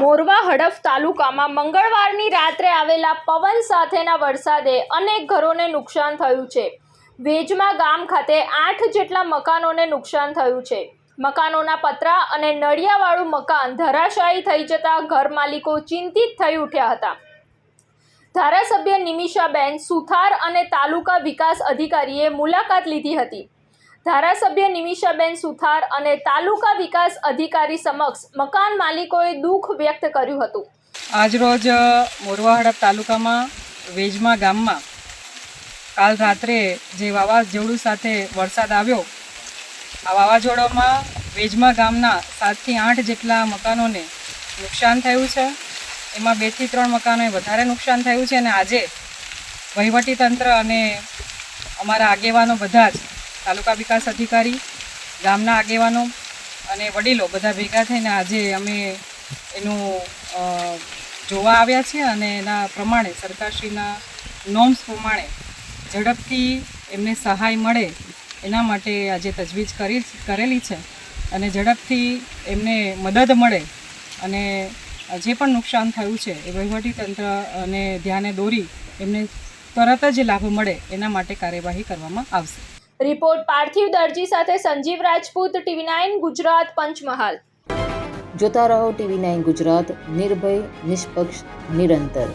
મોરવા હડફ તાલુકામાં મંગળવારની રાત્રે આવેલા પવન સાથેના વરસાદે અનેક ઘરોને નુકસાન થયું છે. વેજમા ગામ ખાતે આઠ જેટલા મકાનોને નુકસાન થયું છે. મકાનોના પતરા અને નળિયાવાળું મકાન ધરાશાયી થઈ જતા ઘર માલિકો ચિંતિત થઈ ઉઠ્યા હતા. ધારાસભ્ય નિમિષાબેન સુથાર અને તાલુકા વિકાસ અધિકારીએ મુલાકાત લીધી હતી. ધારાસભ્ય નિમિષાબેન સુથાર અને તાલુકા વિકાસ અધિકારી સમક્ષ મકાન માલિકોએ દુઃખ વ્યક્ત કર્યું હતું. આજરોજ મોરવા હડપ તાલુકામાં, વેજમા ગામમાં, કાલ રાત્રે જે વાવાઝોડું સાથે વરસાદ આવ્યો, આ વાવાઝોડામાં વેજમા ગામના સાતથી આઠ જેટલા મકાનોને નુકસાન થયું છે. એમાં બેથી ત્રણ મકાનોએ વધારે નુકસાન થયું છે અને આજે વહીવટીતંત્ર અને અમારા આગેવાનો બધા જ તાલુકા વિકાસ અધિકારી, ગામના આગેવાનો અને વડીલો બધા ભેગા થઈને આજે અમે એનું જોવા આવ્યા છીએ અને એના પ્રમાણે સરકારશ્રીના નોમ્સ પ્રમાણે ઝડપથી એમને સહાય મળે એના માટે આજે તજવીજ કરી, કરેલી છે અને ઝડપથી એમને મદદ મળે અને જે પણ નુકસાન થયું છે એ વહીવટી તંત્ર અને ધ્યાને દોરી એમને તરત જ લાભ મળે એના માટે કાર્યવાહી કરવામાં આવશે. રિપોર્ટ પાર્થિવ દરજી સાથે સંજીવ રાજપૂત, ટીવી નાઇન ગુજરાત, પંચમહાલ. જોતા રહો ટીવી નાઇન ગુજરાત, નિર્ભય, નિષ્પક્ષ, નિરંતર.